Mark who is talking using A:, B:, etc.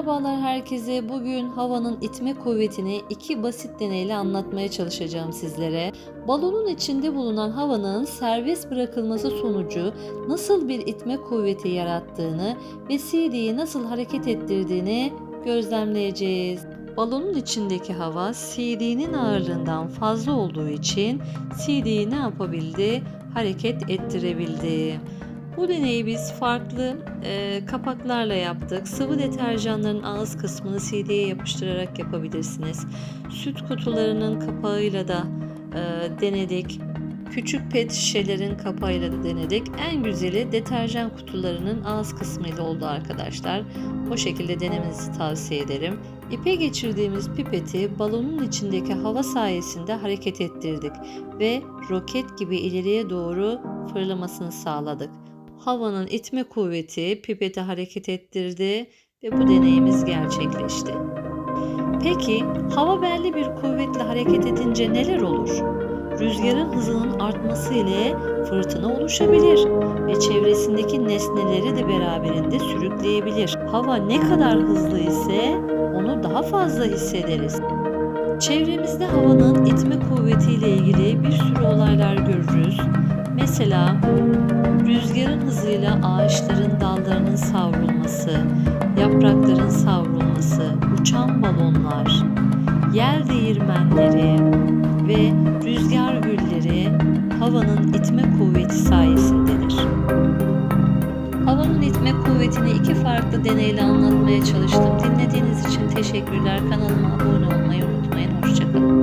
A: Merhabalar herkese. Bugün havanın itme kuvvetini iki basit deneyle anlatmaya çalışacağım sizlere. Balonun içinde bulunan havanın serbest bırakılması sonucu nasıl bir itme kuvveti yarattığını ve CD'yi nasıl hareket ettirdiğini gözlemleyeceğiz. Balonun içindeki hava CD'nin ağırlığından fazla olduğu için CD'yi ne yapabildi? Hareket ettirebildi. Bu deneyi biz farklı e, kapaklarla yaptık. Sıvı deterjanların ağız kısmını CD'ye yapıştırarak yapabilirsiniz. Süt kutularının kapağıyla da e, denedik. Küçük pet şişelerin kapağıyla da denedik. En güzeli deterjan kutularının ağız kısmıyla oldu arkadaşlar. O şekilde denemenizi tavsiye ederim. İpe geçirdiğimiz pipeti balonun içindeki hava sayesinde hareket ettirdik ve roket gibi ileriye doğru fırlamasını sağladık. Havanın itme kuvveti pipeti hareket ettirdi ve bu deneyimiz gerçekleşti. Peki hava belli bir kuvvetle hareket edince neler olur? Rüzgarın hızının artması ile fırtına oluşabilir ve çevresindeki nesneleri de beraberinde sürükleyebilir. Hava ne kadar hızlı ise onu daha fazla hissederiz. Çevremizde havanın itme kuvvetiyle ilgili bir sürü olaylar görürüz. Mesela rüzgarın hızıyla ağaçların dallarının savrulması, yaprakların savrulması, uçan balonlar, yer değirmenleri ve rüzgar gülleri havanın itme kuvveti sayesindedir. İki farklı deneyle anlatmaya çalıştım. Dinlediğiniz için teşekkürler. Kanalıma abone olmayı unutmayın. Hoşçakalın.